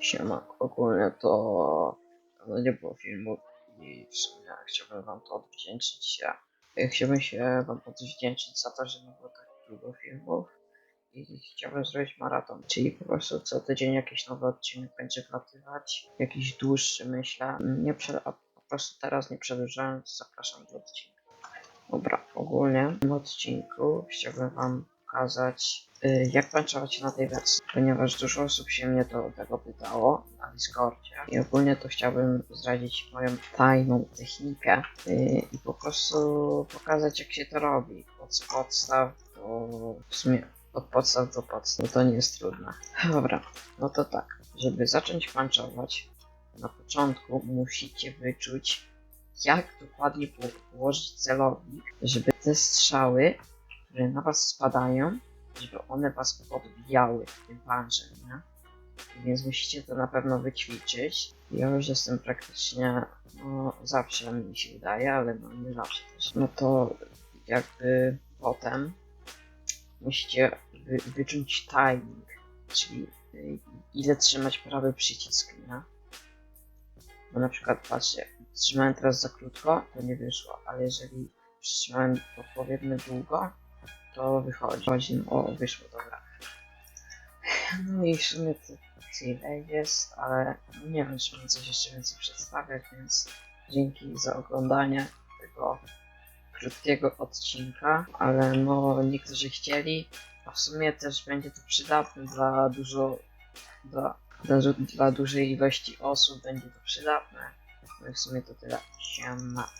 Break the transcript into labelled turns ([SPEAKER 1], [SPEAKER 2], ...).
[SPEAKER 1] Siema, ogólnie to dawno nie było filmu i w sumie chciałbym wam to odwdzięczyć. Ja Chciałbym się wam odwdzięczyć za to, że nie było tak dużo filmów i chciałbym zrobić maraton, czyli po prostu co tydzień jakiś nowy odcinek będzie wlatywać, jakiś dłuższy myślę. Nie prze, a po prostu teraz nie przedłużając, zapraszam do odcinka. Dobra, ogólnie w odcinku chciałbym wam pokazać y, jak panczować na tej wersji, ponieważ dużo osób się mnie to tego pytało na Discordzie i ogólnie to chciałbym zdradzić moją tajną technikę y, i po prostu pokazać jak się to robi od podstaw do w sumie od podstaw do podstaw, to nie jest trudne. Dobra, no to tak, żeby zacząć panczować na początku musicie wyczuć jak dokładnie po- położyć celownik, żeby te strzały, które na was spadają, żeby one was podbijały tym punczem, nie? Więc musicie to na pewno wyćwiczyć. Ja już jestem praktycznie, no zawsze mi się udaje, ale no nie zawsze też. No to jakby potem musicie wy, wyczuć timing, czyli y, ile trzymać prawy przycisk, nie? Bo na przykład patrzcie, trzymałem teraz za krótko, to nie wyszło, ale jeżeli przytrzymałem odpowiednio długo, to wychodzi. Chodzi, o, wyszło, dobra. No i w sumie to tyle jest, ale nie wiem, czy mam coś jeszcze więcej przedstawiać, więc dzięki za oglądanie tego krótkiego odcinka, ale no niektórzy chcieli, a w sumie też będzie to przydatne dla dużo, dla, dla, dla dużej ilości osób będzie to przydatne. No i w sumie to tyle. Siema.